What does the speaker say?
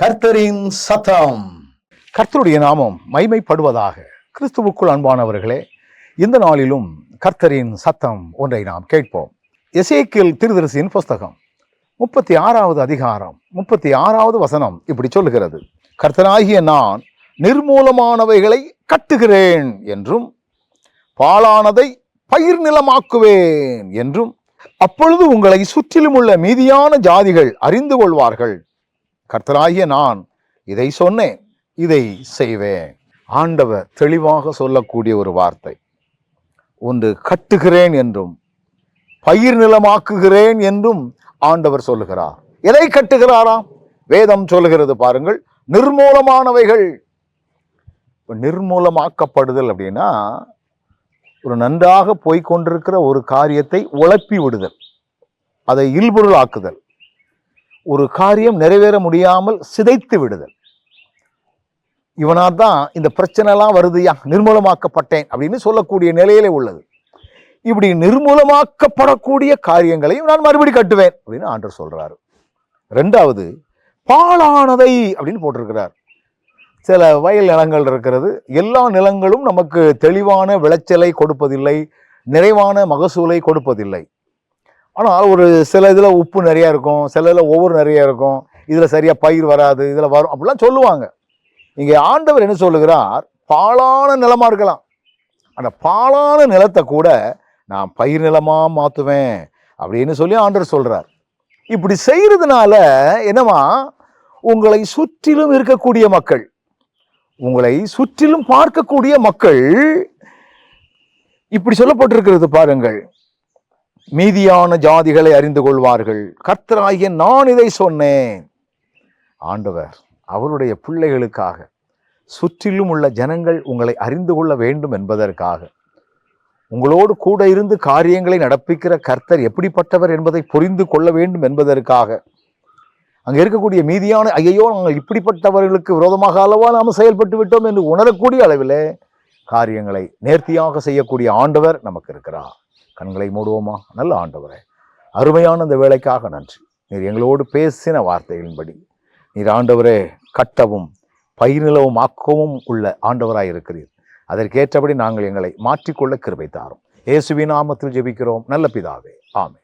கர்த்தரின் சத்தம். கர்த்தருடைய நாமம் மைமைப்படுவதாக கிறிஸ்துவுக்குள் அன்பானவர்களே இந்த நாளிலும் கர்த்தரின் சத்தம் ஒன்றை நாம் கேட்போம். எசேக்கியல் திருதரிசியின் புஸ்தகம் முப்பத்தி ஆறாவது அதிகாரம் முப்பத்தி ஆறாவது வசனம் இப்படி சொல்லுகிறது. கர்த்தனாகிய நான் நிர்மூலமானவைகளை கட்டுகிறேன் என்றும் பாழானதை பயிர் நிலமாக்குவேன் என்றும் அப்பொழுது உங்களை சுற்றிலும் உள்ள மீதியான ஜாதிகள் அறிந்து கொள்வார்கள் கர்த்தராகிய நான் இதை சொன்னேன் இதை செய்வேன். ஆண்டவர் தெளிவாக சொல்லக்கூடிய ஒரு வார்த்தை. ஒன்று கட்டுகிறேன் என்றும் பயிர் நிலமாக்குகிறேன் என்றும் ஆண்டவர் சொல்லுகிறார். எதை கட்டுகிறாராம்? வேதம் சொல்லுகிறது பாருங்கள் நிர்மூலமானவைகள். இப்போ நிர்மூலமாக்கப்படுதல் அப்படின்னா ஒரு நன்றாக போய்கொண்டிருக்கிற ஒரு காரியத்தை உழப்பி விடுதல். அதை இல்பொருளாக்குதல். ஒரு காரியம் நிறைவேற முடியாமல் சிதைத்து விடுதல். இவனால் தான் இந்த பிரச்சனைலாம் வருதுயா நிர்மூலமாக்கப்பட்டேன் அப்படின்னு சொல்லக்கூடிய நிலையிலே உள்ளது. இப்படி நிர்மூலமாக்கப்படக்கூடிய காரியங்களையும் நான் மறுபடி கட்டுவேன் அப்படின்னு ஆண்டர் சொல்கிறாரு ரெண்டாவது பாழானதை அப்படின்னு போட்டிருக்கிறார். சில வயல் நிலங்கள் இருக்கிறது எல்லா நிலங்களும் நமக்கு தெளிவான விளைச்சலை கொடுப்பதில்லை நிறைவான மகசூலை கொடுப்பதில்லை. ஆனால் ஒரு சில இதில் உப்பு நிறையா இருக்கும் சில இதில் ஒவ்வொரு நிறையா இருக்கும். இதில் சரியாக பயிர் வராது இதில் வரும் அப்படிலாம் சொல்லுவாங்க. இங்கே ஆண்டவர் என்ன சொல்லுகிறார்? பாழான நிலமாக இருக்கலாம். அந்த பாலான நிலத்தை கூட நான் பயிர் நிலமாக மாற்றுவேன் அப்படின்னு சொல்லி ஆண்டவர் சொல்கிறார் இப்படி செய்கிறதுனால என்னவா? உங்களை சுற்றிலும் இருக்கக்கூடிய மக்கள் உங்களை சுற்றிலும் பார்க்கக்கூடிய மக்கள் இப்படி சொல்லப்பட்டிருக்கிறது பாருங்கள். மீதியான ஜாதிகளை அறிந்து கொள்வார்கள். கர்த்தராகிய நான் இதை சொன்னேன். ஆண்டவர் அவருடைய பிள்ளைகளுக்காக சுற்றிலும் உள்ள ஜனங்கள் உங்களை அறிந்து கொள்ள வேண்டும் என்பதற்காக. உங்களோடு கூட இருந்து காரியங்களை நடப்பிக்கிற கர்த்தர் எப்படிப்பட்டவர் என்பதை புரிந்து கொள்ள வேண்டும் என்பதற்காக. அங்கே இருக்கக்கூடிய மீதியான ஐயையோ நாங்கள் இப்படிப்பட்டவர்களுக்கு விரோதமாக அளவா நாம் செயல்பட்டு விட்டோம் என்று உணரக்கூடிய அளவில் காரியங்களை நேர்த்தியாக செய்யக்கூடிய ஆண்டவர் நமக்கு இருக்கிறார். கண்களை மூடுவோமா? நல்ல ஆண்டவரே அருமையான இந்த வேலைக்காக நன்றி. நீர் எங்களோடு பேசின வார்த்தைகளின்படி நீர் ஆண்டவரே கட்டவும் பயிர் நிலவும் ஆக்கவும் உள்ள ஆண்டவராக இருக்கிறீர். அதற்கேற்றபடி நாங்கள் எங்களை மாற்றிக்கொள்ள கிருபை தாரும். இயேசுவின் நாமத்தில் ஜெபிக்கிறோம். நல்ல பிதாவே. ஆமே